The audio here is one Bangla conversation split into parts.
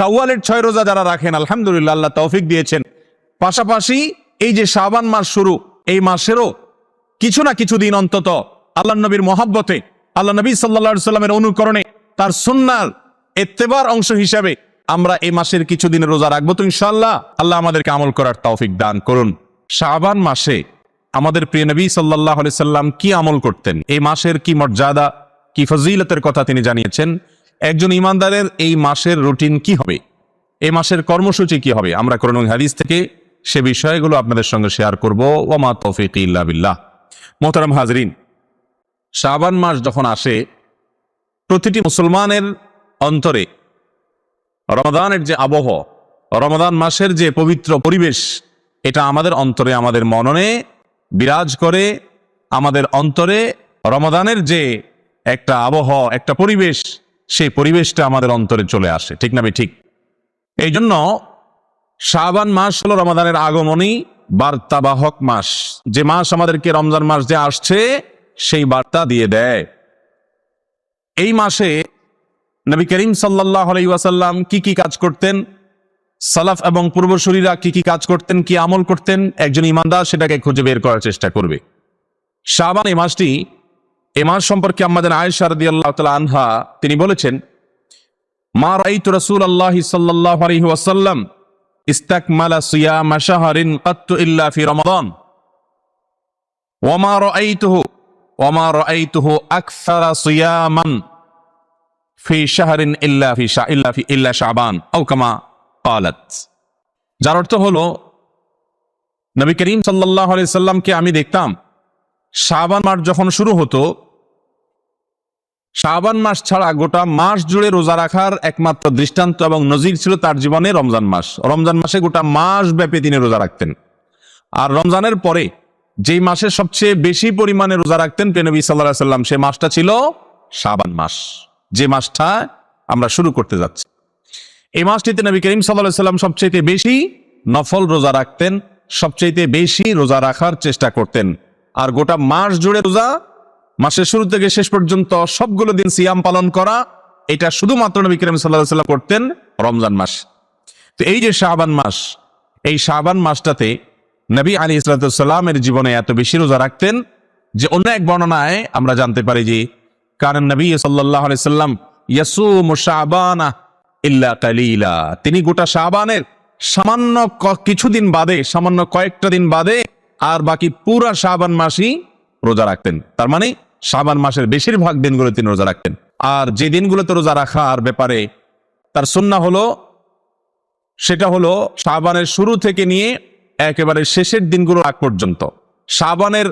শাওয়ালের ছয় রোজা যারা রাখেন, আলহামদুলিল্লাহ, আল্লাহ তৌফিক দিয়েছেন। পাশাপাশি এই যে শাবান মাস শুরু, এই মাসেরও কিছু না কিছু দিন অন্তত আল্লাহ নবীর মহাব্বতে, আল্লাহ নবী সাল্লা সাল্লামের অনুকরণে তার সুন্নার এত্তেবার অংশ হিসাবে আমরা এই মাসের কিছু রোজা রাখব তো ইনশাল্লাহ আল্লাহ আমাদেরকে আমল করার তৌফিক দান করুন। শাবান মাসে আমাদের প্রিয় নবী সাল্লাহ সাল্লাম কি আমল করতেন? এই মাসের কি মর্যাদা, কি ফজিলতের কথা তিনি জানিয়েছেন? একজন ইমানদারের এই মাসের রুটিন কি হবে? এই মাসের কর্মসূচি কি হবে? আমরা করোন হাদিস থেকে সে বিষয়গুলো আপনাদের সঙ্গে শেয়ার করব। ওমা তৌফিক ইল্লা বিল্লাহ। মোহতারাম হাজরিন, শাবান মাস যখন আসে, প্রতিটি মুসলমানের অন্তরে রমাদানের যে আবহ, রমাদান মাসের যে পবিত্র পরিবেশ, এটা আমাদের অন্তরে, আমাদের মননে বিরাজ করে, আমাদের অন্তরে রমাদানের যে একটা আবহ, একটা পরিবেশ সেই পরিবেশটা আমাদের অন্তরে চলে আসে। ঠিক না ঠিক এই জন্য শাবান মাস হলো রমাদানের আগমনী, বার্তাবাহক মাস। যে মাস আমাদেরকে রমজান মাস যে আসছে, সেই বার্তা দিয়ে দেয়। এই মাসে নবী করিম সাল্লাহ আলাইসাল্লাম কি কি কাজ করতেন? সালাফ এবং পূর্বসূরীরা কি কি কাজ করতেন, কি আমল করতেন? একজন ইমানদার সেটাকে খুঁজে বের করার চেষ্টা করবে। শাবান এই মাসটি মাস সম্পর্কে আমাদের আয়েশা আল্লাহ তালা আনহা, তিনি বলেছেন, মা রাইতু রসুল আল্লাহ সিয়ামা শাহরিন কাত্তু ইল্লা ফি রমাদান। আকসারা ফি শাহরিন ইল্লা ফি শা, ইল্লা ফি, ইল্লা শাবান, আও কামা ক্বালাত যার অর্থ হলো, নবী করিম সাল্লাল্লাহু আলাইহি সাল্লামকে আমি দেখতাম, শাবান মাস যখন শুরু হতো শাবান মাস ছাড়া গোটা মাস জুড়ে রোজা রাখার একমাত্র দৃষ্টান্ত এবং নজির ছিল তার জীবনে রমজান মাস। রমজান মাসে গোটা মাস ব্যাপী তিনি রোজা রাখতেন। আর রমজানের পরে যেই মাসে সবচেয়ে বেশি পরিমাণে রোজা রাখতেন প্রেনবী সাল্লাহ সাল্লাম সে মাসটা ছিল শাবান মাস। যে মাসটা আমরা শুরু করতে যাচ্ছি। এই মাসটিতে নবী করিম সাল্লাহ সাল্লাম সবচেয়ে বেশি নফল রোজা রাখতেন সবচেয়ে বেশি রোজা রাখার চেষ্টা করতেন। আর গোটা মাস জুড়ে রোজা মাসের শুরু থেকে শেষ পর্যন্ত সবগুলো দিন সিয়াম পালন করা, এটা শুধুমাত্র নবী করিম সাল্লাহ সাল্লাম করতেন রমজান মাস। তো এই যে শাহবান মাস, এই শাহবান মাসটাতে নবী আলী ইসলাতামের জীবনে এত বেশি রোজা রাখতেন যে অন্য এক বর্ণনায় আমরা জানতে পারি যে, কারণ নবী সাল্লাহ সাল্লাম ইয়াসুম শাহবানা ইল্লা কালিলা। তিনি গোটা শাহবানের সামান্য কিছুদিন বাদে, সামান্য কয়েকটা দিন বাদে আর বাকি পুরা শাহবান মাসই রোজা রাখতেন। তার মানে শাবান মাসের বেশিরভাগ দিনগুলো তিনি রোজা রাখতেন। আর যে দিনগুলোতে রোজা রাখার ব্যাপারে তার সুন্না হলো, সেটা হলো শাবানের শুরু থেকে নিয়ে একেবারে শেষের দিনগুলো আগ পর্যন্ত। শাবানের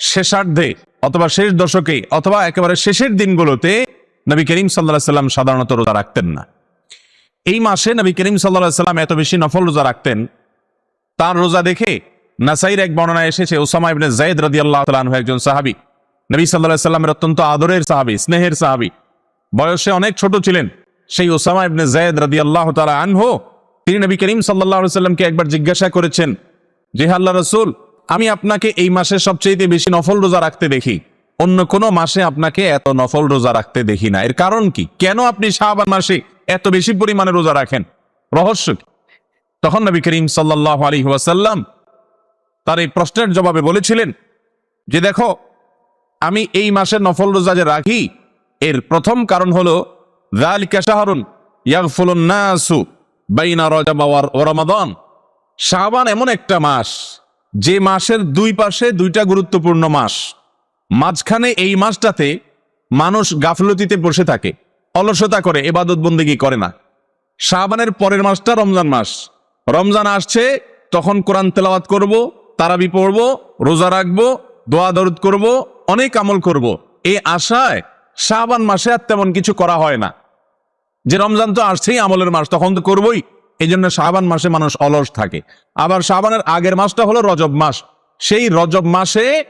শেষার্ধে অথবা শেষ দশকে অথবা একেবারে শেষের দিনগুলোতে নবী করিম সাল্লাহ সাল্লাম সাধারণত রোজা রাখতেন না। এই মাসে নবী করিম সাল্লাহ সাল্লাম এত বেশি নফল রোজা রাখতেন। তার রোজা দেখে নাসাইর এক বর্ণনা এসেছে ওসামা ইবনে জাইদ রাদিয়াল্লাহু তাআলা আনহু একজন সাহাবী। নবী আলাইহি সাল্লামের অত্যন্ত আদরের সাহাবী, স্নেহের সাহাবী। বয়সে অনেক ছোট ছিলেন। সেই ওসামা ইবনে জাইদ রাদিয়াল্লাহু তাআলা আনহু, তিনি নবী করিম আলাইহি সাল্লামকে একবার জিজ্ঞাসা করেছেন যে হে আল্লাহ রাসূল, আমি আপনাকে এই মাসে সবচেয়ে বেশি নফল রোজা রাখতে দেখি। অন্য কোনো মাসে আপনাকে এত নফল রোজা রাখতে দেখি না। এর কারণ কি? কেন আপনি শাবান মাসে এত বেশি পরিমাণে রোজা রাখেন? রহস্য কি? তখন নবী করিম সাল্লাল্লাহু আলাইহি ওয়াসাল্লাম তার এই প্রশ্নের জবাবে বলেছিলেন যে, দেখো আমি এই মাসে নফল রোজা যে রাখি, এর প্রথম কারণ হলো যালিকা শাহরুন ইয়াগফুলুন নাসু বাইনা রজব ওয়া রমাদান। শাবান এমন একটা মাস, যে মাসের দুই পাশে দুইটা গুরুত্বপূর্ণ মাস। মাঝখানে এই মাসটাতে মানুষ গাফলতিতে বসে থাকে, অলসতা করে এবাদত বন্দিগি করে না। শাবানের পরের মাসটা রমজান মাস। রমজান আসছে, তখন কোরআন তেলাওয়াত করব, তারাবি পড়ব, রোজা রাখব, দোয়া দরুদ করব অনেক আমল করব। এই আশায় শাবান মাসে আর তেমন কিছু করা হয় না। যে রমজান তো আসছেই, আমলের মাস, তখন তো করবই। এই জন্য শাবান মাসে মানুষ অলস থাকে। আবার শাবানের আগের মাসটা হলো রজব মাস। সেই রজব মাসে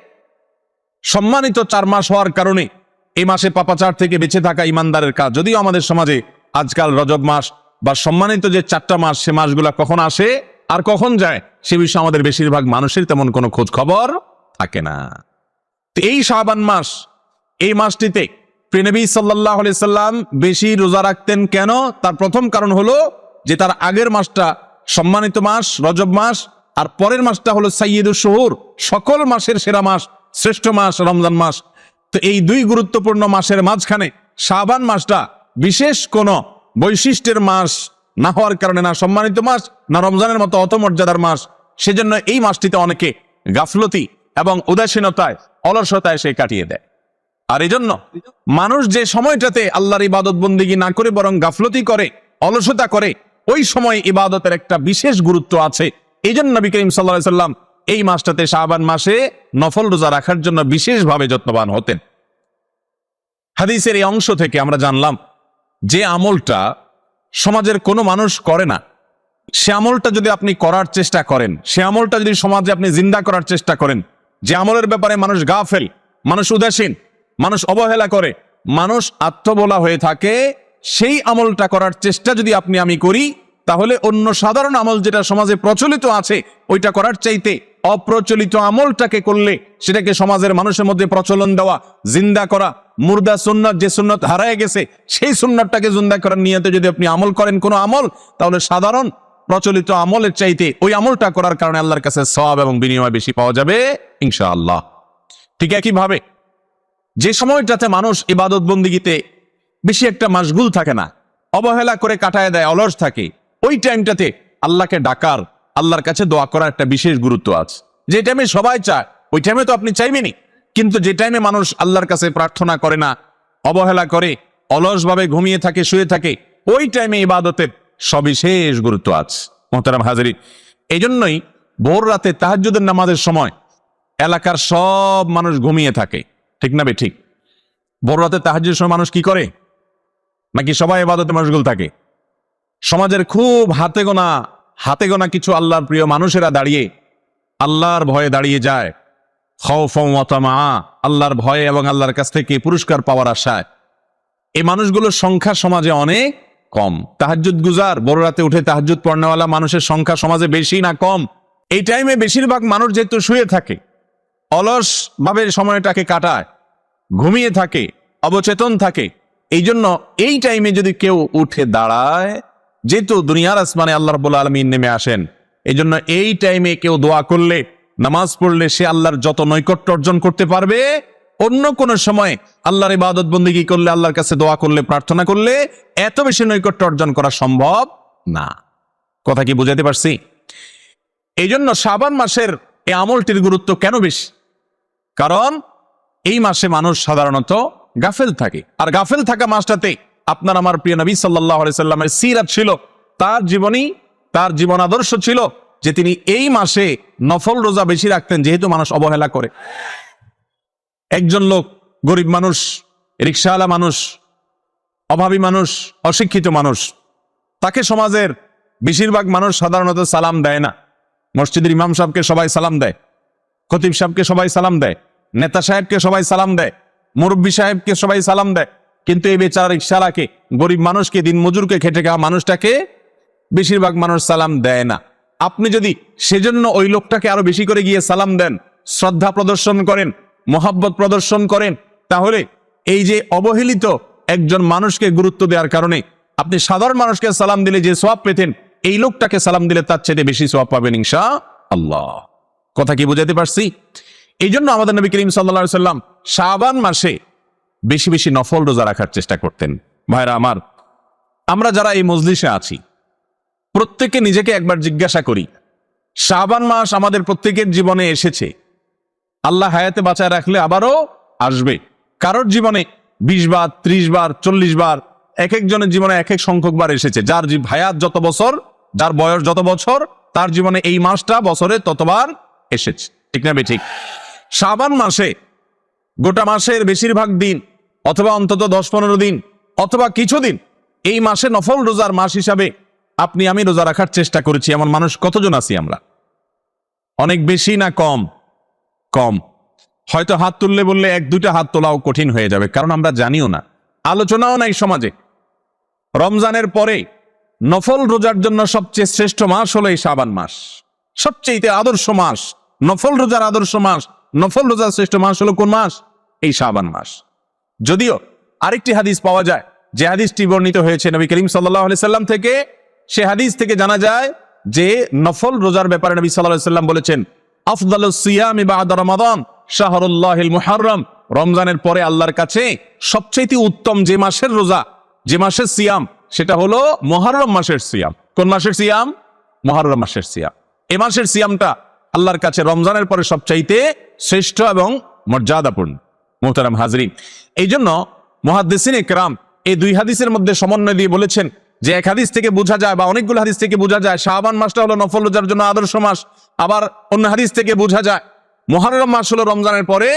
সম্মানিত চার মাস হওয়ার কারণে এই মাসে পাপাচার থেকে বেঁচে থাকা ইমানদারের কাজ। যদিও আমাদের সমাজে আজকাল রজব মাস বা সম্মানিত যে চারটা মাস, সে মাসগুলা কখন আসে আর কখন যায়, সে বিষয়ে আমাদের বেশিরভাগ মানুষের তেমন কোনো খোঁজ খবর থাকে না। তো এই শাবান মাস, এই মাসটিতে প্রেনবী সাল্লাহ সাল্লাম বেশি রোজা রাখতেন কেন? তার প্রথম কারণ হলো যে তার আগের মাসটা সম্মানিত মাস, রজব মাস, আর পরের মাসটা হলো সাইয়দুল শহুর, সকল মাসের সেরা মাস, শ্রেষ্ঠ মাস, রমজান মাস। তো এই দুই গুরুত্বপূর্ণ মাসের মাঝখানে শাবান মাসটা বিশেষ কোন বৈশিষ্ট্যের মাস না হওয়ার কারণে না সম্মানিত মাস, না রমজানের মতো অত মর্যাদার মাস। সেজন্য এই মাসটিতে অনেকে গাফলতি এবং উদাসীনতায় অলসতায় সে কাটিয়ে দেয়। আর এই জন্য মানুষ যে সময়টাতে আল্লাহর ইবাদত বন্দিগি না করে বরং গাফলতি করে, অলসতা করে, ওই সময় ইবাদতের একটা বিশেষ গুরুত্ব আছে। এই জন্য নবী করিম সাল্লাহ সাল্লাম এই মাসটাতে শাহবান মাসে নফল রোজা রাখার জন্য বিশেষভাবে যত্নবান হতেন। হাদিসের এই অংশ থেকে আমরা জানলাম যে আমলটা সমাজের কোনো মানুষ করে না। সে আমলটা যদি আপনি করার চেষ্টা করেন, সে আমলটা যদি সমাজে আপনি জিন্দা করার চেষ্টা করেন যে আমলের ব্যাপারে মানুষ গা গাফেল, মানুষ উদাসীন, মানুষ অবহেলা করে, মানুষ আত্মবলা হয়ে থাকে, সেই আমলটা করার চেষ্টা যদি আপনি আমি করি, তাহলে অন্য সাধারণ আমল যেটা সমাজে প্রচলিত আছে, ওইটা করার চাইতে অপ্রচলিত আমলটাকে করলে সেটাকে সমাজের মানুষের মধ্যে প্রচলন দেওয়া, জিন্দা করা, মুর্দা সুন্নত, যে সুন্নত হারায় গেছে, সেই সুন্নতটাকে জিন্দা করার নিয়তে যদি আপনি আমল করেন কোনো আমল, তাহলে সাধারণ প্রচলিত আমলের চাইতে ওই আমলটা করার কারণে আল্লাহর কাছে সব এবং বিনিময় বেশি পাওয়া যাবে, ইনশাআল্লাহ। ঠিক একইভাবে যে সময়টাতে মানুষ ইবাদত বন্দিগিতে বেশি একটা মাসগুল থাকে না, অবহেলা করে কাটায় দেয়, অলস থাকে, ওই টাইমটাতে আল্লাহকে ডাকার, আল্লাহর কাছে দোয়া করার একটা বিশেষ গুরুত্ব আছে। যে টাইমে সবাই চায়, ওই টাইমে তো আপনি চাইবেনই। কিন্তু যে টাইমে মানুষ আল্লাহর কাছে প্রার্থনা করে না, অবহেলা করে, অলসভাবে ঘুমিয়ে থাকে, শুয়ে থাকে, ওই টাইমে ইবাদতের সবিশেষ গুরুত্ব আছে, মোহতারাম হাজারি। এই জন্যই ভোর রাতে তাহাজ্জুদের নামাজের সময় এলাকার সব মানুষ ঘুমিয়ে থাকে, ঠিক না বে ঠিক? ভোর রাতে তাহাজ্জুদের সময় মানুষ কি করে? নাকি সবাই এবাদতে মশগুল থাকে? সমাজের খুব হাতে গোনা হাতে গোনা কিছু আল্লাহর প্রিয় মানুষেরা দাঁড়িয়ে আল্লাহর ভয়ে দাঁড়িয়ে যায়। খৌফমা আল্লাহর ভয়ে এবং আল্লাহর কাছ থেকে পুরস্কার পাওয়ার আশায়। এই মানুষগুলোর সংখ্যা সমাজে অনেক কম। তাহাজ্জুদ গুজার, বড় রাতে উঠে তাহাজ্জুদ পড়নেওয়ালা মানুষের সংখ্যা সমাজে বেশি না কম? এই টাইমে বেশিরভাগ মানুষ যেহেতু শুয়ে থাকে অলস ভাবে সময়টাকে কাটায়, ঘুমিয়ে থাকে, অবচেতন থাকে এই জন্য এই টাইমে যদি কেউ উঠে দাঁড়ায়, যেহেতু দুনিয়ার আসমানে আল্লাহ রবুল্লা আলমিন নেমে আসেন এই জন্য এই টাইমে কেউ দোয়া করলে, নামাজ পড়লে সে আল্লাহর যত নৈকট্য অর্জন করতে পারবে অন্য কোন সময় আল্লাহর ইবাদত বন্দিগি করলে, আল্লাহর কাছে দোয়া করলে, প্রার্থনা করলে এত বেশি নৈকট্য অর্জন করা সম্ভব না। কথা কি বুঝাতে পারছি? এই জন্য শাবান মাসের এই আমলটির গুরুত্ব কেন বেশি? কারণ এই মাসে মানুষ সাধারণত গাফেল থাকে। আর গাফেল থাকা মাসটাতে আপনার আমার প্রিয় নবী সাল্লাহ সাল্লামের সিরাত ছিল, তার জীবনী, তার জীবন আদর্শ ছিল যে তিনি এই মাসে নফল রোজা বেশি রাখতেন, যেহেতু মানুষ অবহেলা করে। একজন লোক গরিব মানুষ রিক্সাওয়ালা মানুষ, অভাবী মানুষ, অশিক্ষিত মানুষ, তাকে সমাজের বেশিরভাগ মানুষ সাধারণত সালাম দেয় না। মসজিদের ইমাম সাহেবকে সবাই সালাম দেয়, খতিব সাহেবকে সবাই সালাম দেয়, নেতা সাহেবকে সবাই সালাম দেয়, মুরব্বী সাহেবকে সবাই সালাম দেয়। কিন্তু এই বেচারা রিক্সালাকে গরিব মানুষকে, দিন মজুরকে খেটে খাওয়া মানুষটাকে বেশিরভাগ মানুষ সালাম দেয় না। আপনি যদি সেজন্য ওই লোকটাকে আরও বেশি করে গিয়ে সালাম দেন, শ্রদ্ধা প্রদর্শন করেন মোহাব্বত প্রদর্শন করেন, তাহলে এই যে অবহেলিত একজন মানুষকে গুরুত্ব দেওয়ার কারণে আপনি সাধারণ মানুষকে সালাম দিলে যে সোয়াব পেতেন, এই লোকটাকে সালাম দিলে তার চেয়ে বেশি সোয়াব পাবেন ইনশা আল্লাহ কথা কি বুঝাতে পারছি? এই জন্য আমাদের নবী করিম সাল্লা সাল্লাম শাবান মাসে বেশি বেশি নফল রোজা রাখার চেষ্টা করতেন। ভাইরা আমার, আমরা যারা এই মজলিসে আছি প্রত্যেকে নিজেকে একবার জিজ্ঞাসা করি, শাবান মাস আমাদের প্রত্যেকের জীবনে এসেছে আল্লাহ হায়াতে বাঁচায় রাখলে আবারও আসবে। কারোর জীবনে বিশ বার, ত্রিশ বার, চল্লিশ বার, এক একজনের জীবনে এক এক সংখ্যক বার এসেছে। যার হায়াত যত বছর, যার বয়স যত বছর, তার জীবনে এই মাসটা বছরে ততবার এসেছে। ঠিক না ঠিক? শাবান মাসে, গোটা মাসের বেশিরভাগ দিন, অথবা অন্তত দশ পনেরো দিন, অথবা কিছুদিন, এই মাসে নফল রোজার মাস হিসাবে আপনি আমি রোজা রাখার চেষ্টা করেছি। এমন মানুষ কতজন আছি আমরা? অনেক বেশি না কম? কম। হয়তো হাত তুললে বললে এক দুইটা হাত তোলাও কঠিন হয়ে যাবে, কারণ আমরা জানিও না। আলোচনাও নাই সমাজে। রমজানের পরে নফল রোজার জন্য সবচেয়ে শ্রেষ্ঠ মাস হলো এই শাবান মাস। সবচেয়ে আদর্শ মাস, নফল রোজার আদর্শ মাস, নফল রোজার শ্রেষ্ঠ মাস হলো কোন মাস? এই শাবান মাস। যদিও আরেকটি হাদিস পাওয়া যায়, যে হাদিসটি বর্ণিত হয়েছে নবী করিম সাল্লাহ সাল্লাম থেকে, সে হাদিস থেকে জানা যায় যে নফল রোজার ব্যাপারে নবী আলাইহি সাল্লাম বলেছেন সিয়ামি রমজানের পরে আল্লাহর কাছে সবচেয়ে উত্তম যে মাসের রোজা, যে মাসের সিয়াম, সেটা হলো মুহররম মাসের সিয়াম। কোন মাসের সিয়াম? মুহররম মাসের সিয়াম। এ মাসের সিয়ামটা আল্লাহর কাছে রমজানের পরে সবচাইতে শ্রেষ্ঠ এবং মর্যাদাপূর্ণ। মোহতারাম হাজরিন এই জন্য মহাদ্দেসিন একরাম এই দুই হাদিসের মধ্যে সমন্বয় দিয়ে বলেছেন যে এক হাদিস থেকে বোঝা যায় বা অনেকগুলো হাদিস থেকে বোঝা যায় শাহবান মাসটা হলো নফল রোজার জন্য আদর্শ মাস আবার অন্য হাদিস থেকে বোঝা যায় মহারম মাস হলো রমজানের পরে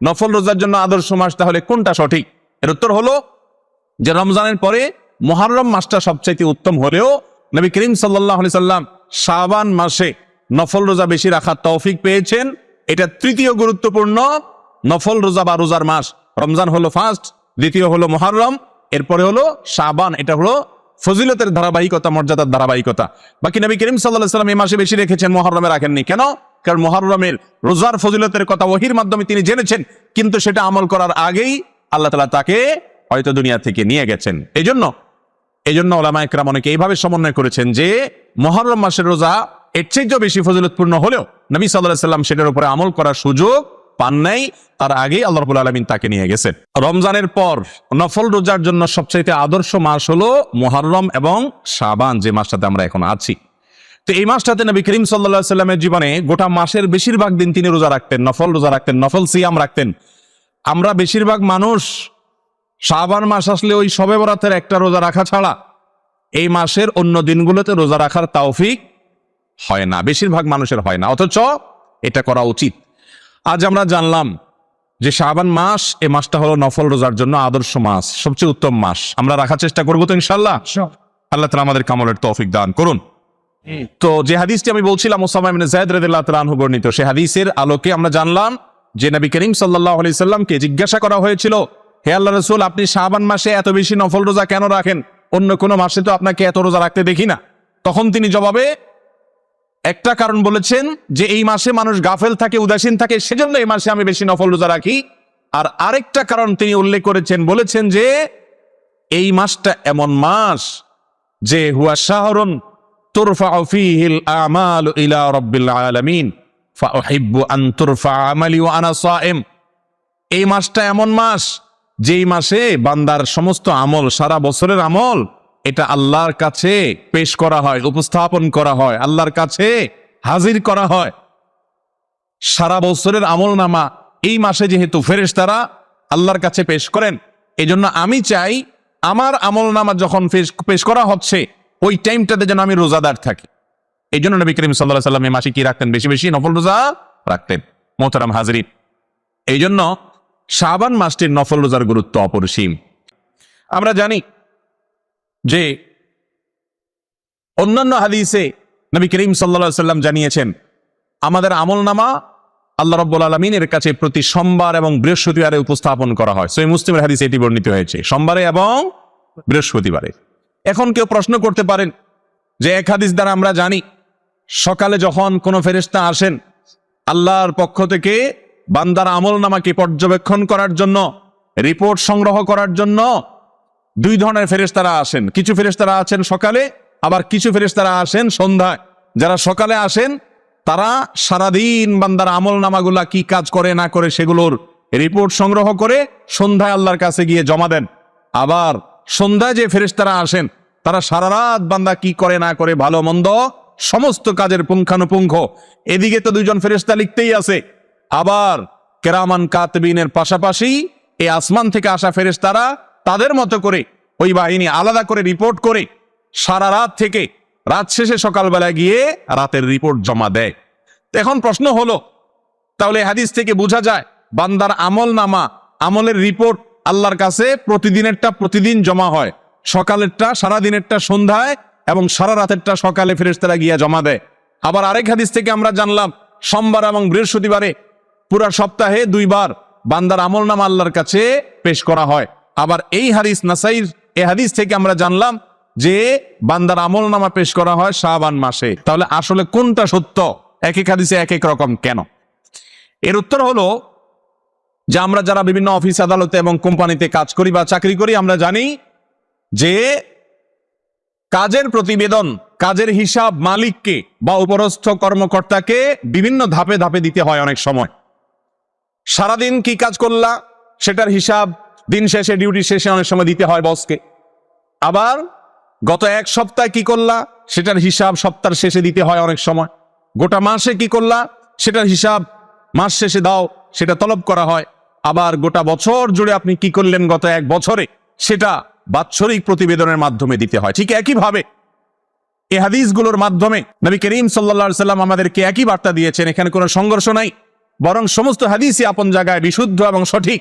নফল রোজার জন্য আদর্শ মাস, তাহলে কোনটা সঠিক? এর উত্তর হলো যে রমজানের পরে মহারম মাসটা সবচাইতে উত্তম হলেও নবী করিম সাল্লাহ সাল্লাম শাবান মাসে নফল রোজা বেশি রাখার তৌফিক পেয়েছেন। এটা তৃতীয় গুরুত্বপূর্ণ নফল রোজা বা রোজার মাস। রমজান হলো ফার্স্ট দ্বিতীয় হলো মহারম এরপরে হলো শাবান, এটা হলো ফজিলতের ধারাবাহিকতা, মর্যাদার ধারাবাহিকতা। বাকি নবী করিম সাল্লাহ সাল্লাম এই মাসে বেশি রেখেছেন মহরমে রাখেননি কেন? কারণ মহরমের রোজার ফজিলতের কথা ওহির মাধ্যমে তিনি জেনেছেন, কিন্তু সেটা আমল করার আগেই আল্লাহ তালা তাকে হয়তো দুনিয়া থেকে নিয়ে গেছেন। এই জন্য এই জন্য ওলামা একরাম অনেকে এইভাবে সমন্বয় করেছেন যে মহরম মাসের রোজা এর চেয়েও বেশি ফজিলতপূর্ণ হলেও নবী সাল্লাহ সাল্লাম সেটার উপরে আমল করার সুযোগ পান নাই, তার আগেই আল্লাহ রবুল আলমিন তাকে নিয়ে গেছেন। রমজানের পর নফল রোজার জন্য সবচাইতে আদর্শ মাস হলো মোহাররম এবং শাবান, যে মাসটাতে আমরা এখন আছি। তো এই মাসটাতে নবী করিম সাল্লা সাল্লামের জীবনে গোটা মাসের বেশিরভাগ দিন তিনি রোজা রাখতেন, নফল রোজা রাখতেন, নফল সিয়াম রাখতেন। আমরা বেশিরভাগ মানুষ শাবান মাস আসলে ওই সবে বরাতের একটা রোজা রাখা ছাড়া এই মাসের অন্য দিনগুলোতে রোজা রাখার তাওফিক হয় না, বেশিরভাগ মানুষের হয় না। অথচ এটা করা উচিত। আজ আমরা জানলাম যে শাবান মাস এ মাসটা হলো নফল রোজার জন্য আদর্শ মাস সবচেয়ে উত্তম মাস। আমরা রাখার চেষ্টা করব তো ইনশাল্লাহ আল্লাহ তালা আমাদের কামলের তৌফিক দান করুন। তো যে হাদিসটি আমি বলছিলাম ওসামা ইবনে জায়েদ রাদিয়াল্লাহু তাআলা আনহু বর্ণিত সে হাদিসের আলোকে আমরা জানলাম যে নবী করিম সাল্লাল্লাহু আলাইহি সাল্লামকে জিজ্ঞাসা করা হয়েছিল হে আল্লাহ রাসূল আপনি শাবান মাসে এত বেশি নফল রোজা কেন রাখেন? অন্য কোনো মাসে তো আপনাকে এত রোজা রাখতে দেখি না। তখন তিনি জবাবে একটা কারণ বলেছেন যে এই মাসে মানুষ গাফেল থাকে, উদাসীন থাকে, সেজন্য এই মাসে আমি বেশি নফল রোজা রাখি। আর আরেকটা কারণ তিনি উল্লেখ করেছেন, বলেছেন যে এই মাসটা এমন মাস যে হুয়া শাহরুন ইলা আলামিন আন এই মাসটা এমন মাস যেই মাসে বান্দার সমস্ত আমল, সারা বছরের আমল এটা আল্লাহর কাছে পেশ করা হয়, উপস্থাপন করা হয়, আল্লাহর কাছে হাজির করা হয়। সারা বছরের আমল নামা এই মাসে যেহেতু ফেরেশতারা আল্লাহর কাছে পেশ করেন এই জন্য আমি চাই আমার আমল নামা যখন পেশ- পেশ করা হচ্ছে, ওই টাইমটাতে যেন আমি রোজাদার থাকি। এই জন্য নবী করিম সাল্লাহ সাল্লাম এই মাসে কি রাখতেন? বেশি বেশি নফল রোজা রাখতেন। মোহতারাম হাজরিন এই জন্য শাবান মাসটির নফল রোজার গুরুত্ব অপরিসীম। আমরা জানি যে অন্যান্য হাদিসে নবী করিম সাল্লা সাল্লাম জানিয়েছেন, আমাদের আমল নামা আল্লাহ রব্বুল আলমিনের কাছে প্রতি সোমবার এবং বৃহস্পতিবারে উপস্থাপন করা হয়। সই মুসলিমের হাদিসে এটি বর্ণিত হয়েছে, সোমবারে এবং বৃহস্পতিবারে। এখন কেউ প্রশ্ন করতে পারেন যে এক হাদিস দ্বারা আমরা জানি, সকালে যখন কোনো ফেরেশতা আসেন, আল্লাহর পক্ষ থেকে বান্দার আমল নামাকে পর্যবেক্ষণ করার জন্য, রিপোর্ট সংগ্রহ করার জন্য দুই ধরনের ফেরেশতারা আসেন। কিছু ফেরেশতারা আছেন সকালে, আবার কিছু ফেরেশতারা আসেন সন্ধ্যায়। যারা সকালে আসেন, তারা সারাদিন বান্দার আমল নামাগুলা কি কাজ করে না করে সেগুলোর রিপোর্ট সংগ্রহ করে সন্ধ্যায় আল্লাহর কাছে গিয়ে জমা দেন। আবার সন্ধ্যায় যে ফেরেশতারা আসেন, তারা সারা রাত বান্দা কি করে না করে ভালো মন্দ সমস্ত কাজের পুঙ্খানুপুঙ্খ। এদিকে তো দুইজন ফেরেশতা লিখতেই আছে। আবার কেরামান কাতবিনের পাশাপাশি এই আসমান থেকে আসা ফেরেশতারা তাদের মতো করে ওই বাহিনী আলাদা করে রিপোর্ট করে সারা রাত থেকে রাত শেষে সকালবেলা গিয়ে রাতের রিপোর্ট জমা দেয়। এখন প্রশ্ন হলো, তাহলে হাদিস থেকে বোঝা যায়, বান্দার আমল নামা আমলের রিপোর্ট আল্লাহর কাছে প্রতিদিনেরটা প্রতিদিন জমা হয়। সকালেরটা, সারা দিনেরটা সন্ধ্যায় এবং সারা রাতেরটা সকালে ফেরেশতারা গিয়া জমা দেয়। আবার আরেক হাদিস থেকে আমরা জানলাম, সোমবার এবং বৃহস্পতিবারে পুরা সপ্তাহে দুইবার বান্দার আমল নামা আল্লাহর কাছে পেশ করা হয়। আবার এই হাদিস নাসাইর, এই হাদিস থেকে আমরা জানলাম যে বান্দার আমল নামা পেশ করা হয় শাবান মাসে। তাহলে আসলে কোনটা সত্য? এক এক হাদিসে এক এক রকম কেন? এর উত্তর হলো যে আমরা যারা বিভিন্ন অফিস আদালতে এবং কোম্পানিতে কাজ করি বা চাকরি করি, আমরা জানি যে কাজের প্রতিবেদন, কাজের হিসাব মালিককে বা উপরস্থ কর্মকর্তাকে বিভিন্ন ধাপে ধাপে দিতে হয় অনেক সময়। সারাদিন কি কাজ করলা? সেটার হিসাব দিন শেষে ডিউটি শেষে অনেক সময় দিতে হয় বসকে আবার গত এক সপ্তাহে কি করলা? সেটার হিসাব সপ্তাহ শেষে দিতে হয় অনেক সময়। গোটা মাসে কি করলা? সেটার হিসাব মাস শেষে দাও, সেটা তলব করা হয়। আবার গোটা বছর জুড়ে আপনি কি করলেন গত এক বছরে? সেটা বাৎসরিক প্রতিবেদনের মাধ্যমে দিতে হয়। ঠিক একইভাবে এই হাদিসগুলোর মাধ্যমে নবী করিম সাল্লা সাল্লাম আমাদেরকে একই বার্তা দিয়েছেন, এখানে কোনো সংঘর্ষ নাই। বরং সমস্ত হাদিসই আপন জায়গায় বিশুদ্ধ এবং সঠিক।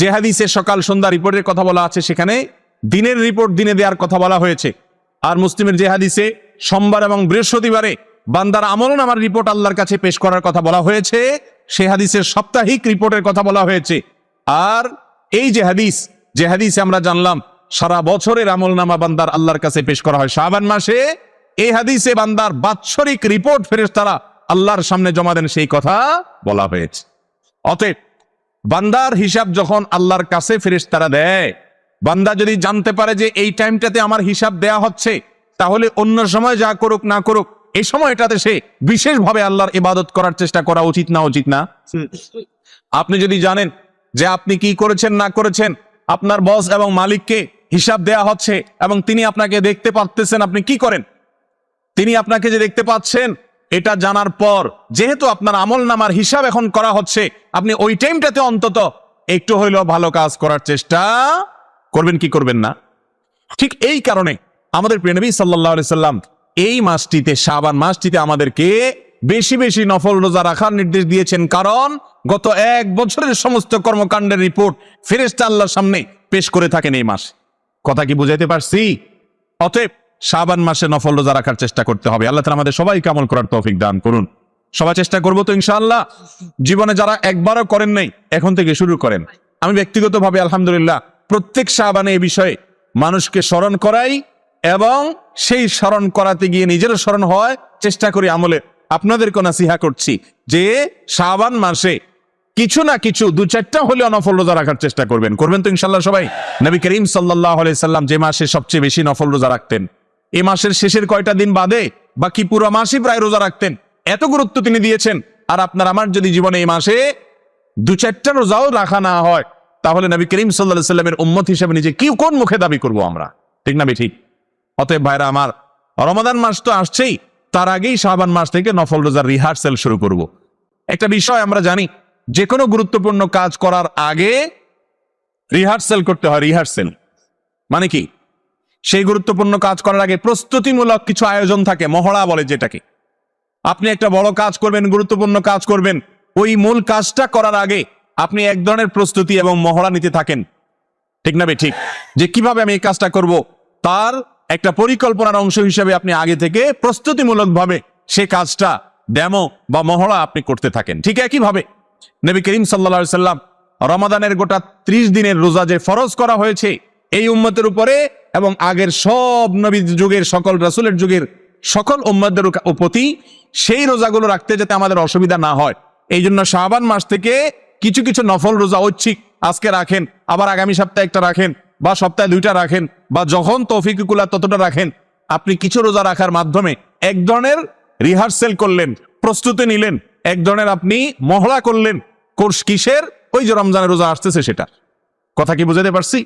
যে হাদিসে সকাল, সন্ধ্যা রিপোর্টের কথা বলা আছে সেখানে দিনের রিপোর্ট দিনে দেওয়ার কথা বলা হয়েছে। আর মুসলিমের যে হাদিসে সোমবার এবং বৃহস্পতিবারে বান্দার আমল নামার রিপোর্ট আল্লাহর কাছে পেশ করার কথা বলা হয়েছে, সে হাদিসের সাপ্তাহিক রিপোর্টের কথা বলা হয়েছে। আর এই যে হাদিস, যে হাদিসে আমরা জানলাম, সারা বছরের আমল নামা বান্দার আল্লাহর কাছে পেশ করা হয় শাবান মাসে, এই হাদিসে বান্দার বাৎসরিক রিপোর্ট ফেরেস তারা আল্লাহর সামনে জমা দেন সেই কথা বলা হয়েছে। অতএব বান্দার হিসাব যখন আল্লাহর কাছে ফেরেশতারা দেয় বান্দা যদি জানতে পারে যে এই টাইমটাতে আমার হিসাব দেয়া হচ্ছে তাহলে অন্য সময় যা করুক না করুক এই সময়টাতে সে বিশেষভাবে আল্লাহর ইবাদত করার চেষ্টা করা উচিত না উচিত না? আপনি যদি জানেন যে আপনি কি করেছেন না করেছেন আপনার বস এবং মালিককে হিসাব দেয়া হচ্ছে এবং তিনি আপনাকে দেখতে পাচ্তেছেন আপনি কি করেন? তিনি আপনাকে যে দেখতে পাচ্ছেন এটা জানার পর, যেহেতু আপনার আমল নামার হিসাব এখন করা হচ্ছে, আপনি ওই টাইমটাতে অন্তত একটু হইলেও ভালো কাজ করার চেষ্টা করবেন, কি করবেন না? ঠিক এই কারণে আমাদের প্রিয়নবী সাল্লাহ সাল্লাম এই মাসটিতে, শাবান মাসটিতে আমাদেরকে বেশি বেশি নফল রোজা রাখার নির্দেশ দিয়েছেন। কারণ গত এক বছরের সমস্ত কর্মকাণ্ডের রিপোর্ট ফেরেস্তা আল্লাহর সামনে পেশ করে থাকেন এই মাস। কথা কি বুঝাইতে পারছি? অতএব শাবান মাসে নফল রোজা রাখার চেষ্টা করতে হবে। আল্লাহ তালা আমাদের সবাইকে আমল করার তৌফিক দান করুন। সবাই চেষ্টা করব তো ইনশাআল্লাহ। জীবনে যারা একবারও করেন নাই, এখন থেকে শুরু করেন। আমি ব্যক্তিগতভাবে আলহামদুলিল্লাহ প্রত্যেক শাবানে এই বিষয়ে মানুষকে স্মরণ করাই এবং সেই স্মরণ করাতে গিয়ে নিজেরও স্মরণ হয় চেষ্টা করি আমলে। আপনাদেরকে নাসিহা করছি যে শাবান মাসে কিছু না কিছু, দু চারটা হলেও নফল রোজা রাখার চেষ্টা করবেন। করবেন তো ইনশাল্লাহ সবাই? নবী করিম সাল্লাহ সাল্লাম যে মাসে সবচেয়ে বেশি নফল রোজা রাখতেন এই মাসের শেষের কয়টা দিন বাদে বাকি পুরো মাসই প্রায় রোজা রাখতেন। এত গুরুত্ব তিনি দিয়েছেন। আর আপনার আমার যদি জীবনে এই মাসে দু চারটা রোজাও রাখা না হয়, তাহলে নবী করিম সাল্লাহ সাল্লামের উম্মত হিসেবে নিজে কি, কোন মুখে দাবি করব আমরা? ঠিক না ঠিক অতএব ভাইরা আমার, রমাদান মাস তো আসছেই, তার আগেই শাহবান মাস থেকে নফল রোজার রিহার্সেল শুরু করব। একটা বিষয় আমরা জানি যে কোনো গুরুত্বপূর্ণ কাজ করার আগে রিহার্সেল করতে হয়, রিহার্সেল। মানে কি? সেই গুরুত্বপূর্ণ কাজ করার আগে প্রস্তুতিমূলক কিছু আয়োজন থাকে, মহড়া বলে যেটাকে। আপনি একটা বড় কাজ করবেন, গুরুত্বপূর্ণ কাজ করবেন, ওই মূল কাজটা করার আগে আপনি এক ধরনের প্রস্তুতি এবং মহড়া নিতে থাকেন। ঠিক না ঠিক? যে কীভাবে আমি এই কাজটা করব, তার একটা পরিকল্পনার অংশ হিসেবে আপনি আগে থেকে প্রস্তুতিমূলকভাবে সে কাজটা ড্যামো বা মহড়া আপনি করতে থাকেন। ঠিক একইভাবে নবী করিম সাল্লা সাল্লাম রমাদানের গোটা ত্রিশ দিনের রোজা যে ফরজ করা হয়েছে, এই উম্মতের উপরে এবং আগের সব নবী যুগের, সকল রাসুলের যুগের সকল উম্মতদের প্রতি সেই রোজাগুলো রাখতে যাতে আমাদের অসুবিধা না হয়। এই জন্য শাহবান মাস থেকে কিছু কিছু নফল রোজা ঐচ্ছিক আজকে রাখেন, আবার আগামী সপ্তাহে একটা রাখেন, বা সপ্তাহে দুইটা রাখেন, বা যখন তৌফিকুলা ততটা রাখেন, আপনি কিছু রোজা রাখার মাধ্যমে এক ধরনের রিহার্সেল করলেন, প্রস্তুতি নিলেন, এক ধরনের আপনি মহড়া করলেন, কোর্স কিসের? ওই যে রমজানের রোজা আসতেছে সেটা। কথা কি বুঝাতে পারছি?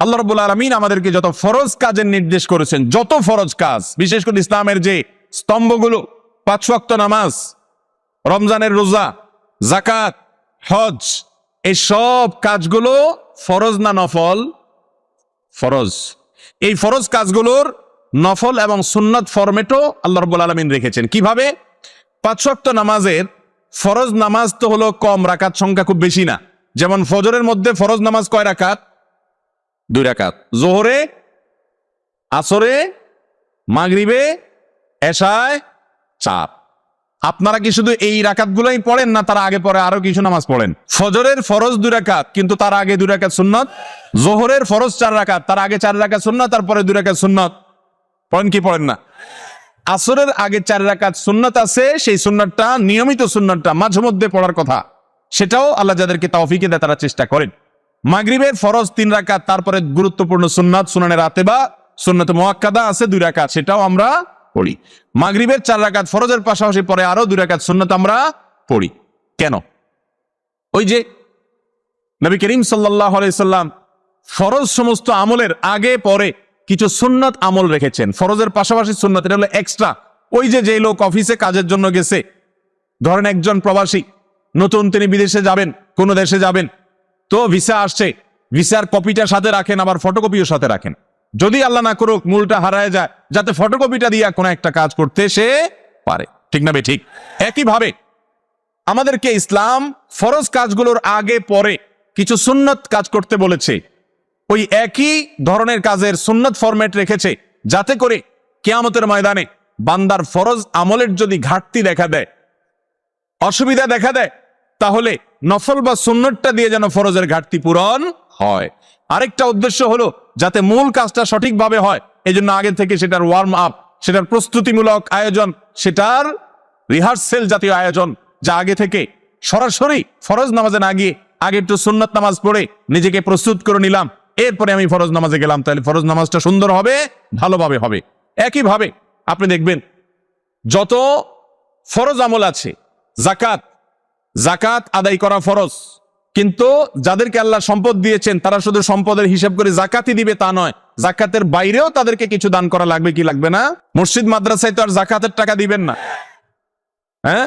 আল্লাহ রবুল আলমিন আমাদেরকে যত ফরজ কাজের নির্দেশ করেছেন, যত ফরজ কাজ, বিশেষ করে ইসলামের যে স্তম্ভগুলো, পাঁচ ওয়াক্ত নামাজ, রমজানের রোজা জাকাত হজ, এই সব কাজগুলো ফরজ না নফল? ফরজ। এই ফরজ কাজগুলোর নফল এবং সুন্নত ফরমেটও আল্লাহ রব্বুল আলমিন রেখেছেন। কীভাবে? পাঁচ ওয়াক্ত নামাজের ফরজ নামাজ তো হলো কম, রাকাত সংখ্যা খুব বেশি না। যেমন ফজরের মধ্যে ফরজ নামাজ কয় রাকাত? দুই রাকাত। জোহরে, আসরে, মাগরিবে, এশায় চার। আপনারা কি শুধু এই রাকাত গুলোই পড়েন না, তার আগে পরে আরও কিছু নামাজ পড়েন? ফজরের ফরজ দুই রাকাত, কিন্তু তার আগে দুই রাকাত সুন্নত। জোহরের ফরজ চার রাকাত, তার আগে চার রাকাত সুন্নত, তারপরে দুই রাকাত সুন্নত। পড়েন কি পড়েন না? আসরের আগে চার রাকাত সুন্নত আছে, সেই সুন্নতটা নিয়মিত সুন্নতটা মাঝে মধ্যে পড়ার কথা। সেটাও আল্লাহ যাদেরকে তৌফিকে দেয়, তারা চেষ্টা করেন। মাগরিবের ফরজ তিন রাকাত, তারপরে গুরুত্বপূর্ণ সুন্নাত সুনানের রাতে বা সুন্নত মোয়াক্কাদা আছে দুই রাকাত, সেটাও আমরা পড়ি। মাগরিবের চার রাকাত ফরজের পাশাপাশি পরে আরও দুই রাকাত সুন্নত আমরা পড়ি। কেন? ওই যে নবী করিম সাল্লাহ সাল্লাম ফরজ সমস্ত আমলের আগে পরে কিছু সুন্নত আমল রেখেছেন। ফরজের পাশাপাশি সুন্নত, এটা হলো এক্সট্রা ওই যে যে লোক অফিসে কাজের জন্য গেছে, ধরেন একজন প্রবাসী, নতুন তিনি বিদেশে যাবেন, কোন দেশে যাবেন তো ভিসা আসছে। ভিসার কপিটা সাথে রাখেন, আবার ফটোকপিও সাথে রাখেন। যদি আল্লাহ না করুক, মূলটা হারায় যায়, যাতে ফটোকপিটা দিয়ে কোনো একটা কাজ করতে সে পারে। ঠিক না বে, ঠিক? একইভাবে, আমাদেরকে ইসলাম ফরজ কাজগুলোর আগে, পরে কিছু সুন্নত কাজ করতে বলেছে। ওই একই ধরনের কাজের সুন্নত ফরম্যাট রেখেছে, যাতে করে কেয়ামতের ময়দানে বান্দার ফরজ আমলের যদি ঘাটতি দেখা দেয়, অসুবিধা দেখা দেয়, তাহলে নফল বা সুন্নতটা দিয়ে যেন ফরজের ঘাটতি পূরণ হয়। আরেকটা উদ্দেশ্য হলো যাতে মূল কাজটা সঠিকভাবে হয় এই জন্য আগে থেকে সেটার ওয়ার্ম আপ সেটার প্রস্তুতিমূলক আয়োজন, সেটার রিহার্সেল জাতীয় আয়োজন, যা আগে থেকে সরাসরি ফরজ নামাজে না গিয়ে আগে একটু সুন্নত নামাজ পড়ে নিজেকে প্রস্তুত করে নিলাম, এরপরে আমি ফরজ নামাজে গেলাম, তাহলে ফরজ নামাজটা সুন্দর হবে, ভালোভাবে হবে। একইভাবে আপনি দেখবেন, যত ফরজ আমল আছে, জাকাত জাকাত আদায় করা ফরজ। কিন্তু যাদেরকে আল্লাহ সম্পদ দিয়েছেন, তারা শুধু সম্পদের হিসাব করে জাকাতই দিবে তা নয় জাকাতের বাইরেও তাদেরকে কিছু দান করা লাগবে কি লাগবে না? মসজিদ, মাদ্রাসায় তো আর জাকাতের টাকা দিবেন না। হ্যাঁ?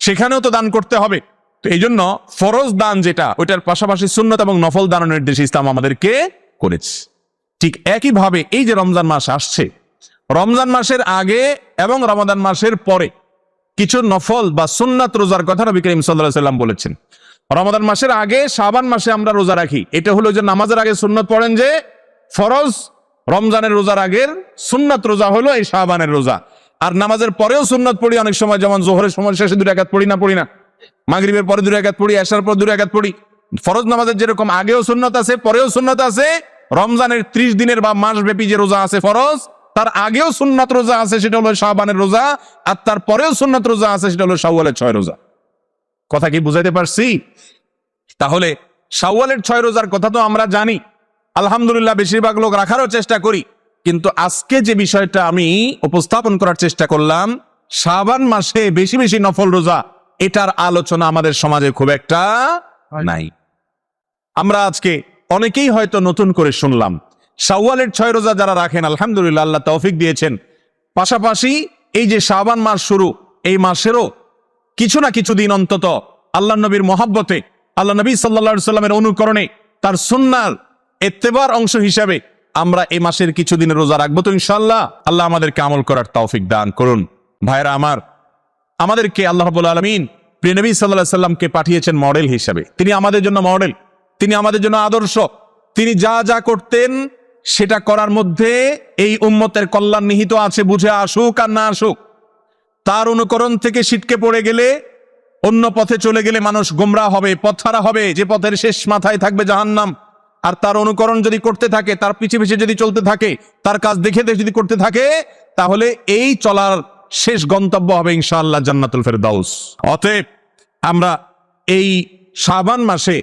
সেখানেও তো দান করতে হবে। তো এই জন্য ফরজ দান যেটা, ওইটার পাশাপাশি সুন্নত এবং নফল দানের নির্দেশ ইসলাম আমাদেরকে করেছে। ঠিক একইভাবে এই যে রমজান মাস আসছে, রমজান মাসের আগে এবং রমাদান মাসের পরে কিছু নফল বা সুন্নাত রোজার কথা নবী করিম সাল্লাহ সাল্লাম বলেছেন। রমাদান মাসের আগে, শাবান মাসে আমরা রোজা রাখি। এটা হলো যে নামাজের আগে সুন্নত পড়েন যে ফরজ, রমজানের রোজার আগের সুন্নাত রোজা হলো এই শাবানের রোজা। আর নামাজের পরেও সুন্নত পড়ি, অনেক সময় যেমন জোহরের সময় শেষে দুই রাকাত পড়ি না পড়ি না। মাগরিবের পরে দুই রাকাত পড়ি আসার পর দুই রাকাত পড়ি। ফরজ নামাজের যেরকম আগেও সুন্নত আছে, পরেও সুন্নত আছে, রমজানের ত্রিশ দিনের বা মাস ব্যাপী যে রোজা আছে ফরজ তার আগেও সুন্নাত রোজা আছে সেটা হলো শাহবানের রোজা আর তার পরেও সুন্নাত রোজা আছে সেটা হলো শাওয়ালের ছয় রোজা। কথা কি বুঝাইতে পারছি? তাহলে শাওয়ালের ছয় রোজার কথা তো আমরা জানি। আলহামদুলিল্লাহ বেশিরভাগ লোক রাখারও চেষ্টা করি। কিন্তু আজকে যে বিষয়টা আমি উপস্থাপন করার চেষ্টা করলাম শাবান মাসে বেশি বেশি নফল রোজা এটার আলোচনা আমাদের সমাজে খুব একটা নাই। আমরা আজকে অনেকেই হয়তো নতুন করে শুনলাম শাওয়ালের ছয় রোজা যারা রাখেন, আলহামদুলিল্লাহ, আল্লাহ তৌফিক দিয়েছেন। পাশাপাশি এই যে শাবান মাস শুরু, এই মাসেরও কিছু না কিছু দিন অন্তত আল্লাহ নবীর মহাব্বতে, আল্লাহ নবী সাল্লা সাল্লামের অনুকরণে তার সুন্নার এত্তেবার অংশ হিসাবে আমরা এই মাসের কিছুদিনের রোজা রাখব তো ইনশাল্লাহ আল্লাহ আমাদেরকে আমল করার তৌফিক দান করুন। ভাইরা আমার, আমাদেরকে আল্লাহ রাব্বুল আলমিন প্রিয়নবী সাল্লাহ সাল্লামকে পাঠিয়েছেন মডেল হিসাবে। তিনি আমাদের জন্য মডেল, তিনি আমাদের জন্য আদর্শ, তিনি যা যা করতেন সেটা করার মধ্যে এই উম্মতের কল্যাণ নিহিত আছে, বুঝে আসুক আর না আসুক। তার অনুকরণ থেকে ছিটকে পড়ে গেলে অন্য পথে চলে গেলে মানুষ গোমরা হবে, পথহারা হবে, যে পথের শেষ মাথায় থাকবে জাহান্নাম। আর তার অনুকরণ যদি করতে থাকে, তার পিছে পিছে যদি চলতে থাকে, তার কাজ দেখে দেখে যদি করতে থাকে, তাহলে এই চলার শেষ গন্তব্য হবে ইনশাআল্লাহ জান্নাতুল ফেরদাউস। অতএব আমরা এই শাবান মাসে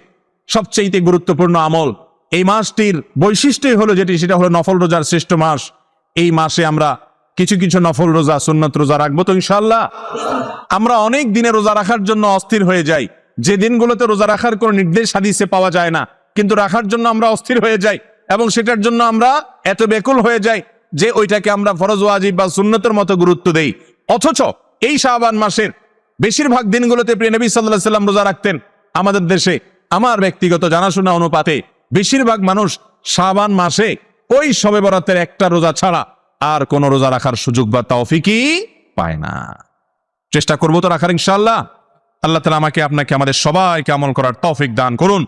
সবচেয়ে গুরুত্বপূর্ণ আমল এই মাসটির বৈশিষ্ট্যই হলো যেটি, সেটা হলো নফল রোজার শ্রেষ্ঠ মাস। এই মাসে আমরা কিছু কিছু নফল রোজা, সুন্নত রোজা রাখব তো ইনশাল্লাহ আমরা অনেক দিনে রোজা রাখার জন্য অস্থির হয়ে যাই। যে দিনগুলোতে রোজা রাখার কোনো নির্দেশ হাদিসে পাওয়া যায় না, কিন্তু রাখার জন্য আমরা অস্থির হয়ে যাই এবং সেটার জন্য আমরা এত বেকুল হয়ে যাই যে ওইটাকে আমরা ফরজ ওয়াজিব বা সুন্নতের মতো গুরুত্ব দেই। অথচ এই শাহবান মাসের বেশিরভাগ দিনগুলোতে প্রিয় নবী সাল্লাহ সাল্লাম রোজা রাখতেন আমাদের দেশে। আমার ব্যক্তিগত জানাশোনা অনুপাতে বেশিরভাগ মানুষ শাবান মাসে ওই সবে বরাতের একটা রোজা ছাড়া আর কোন রোজা রাখার সুযোগ বা তৌফিকই পায় না। চেষ্টা করব তো রাখার ইনশাল্লাহ আল্লাহ তালা আমাকে, আপনাকে, আমাদের সবাইকে আমল করার তৌফিক দান করুন।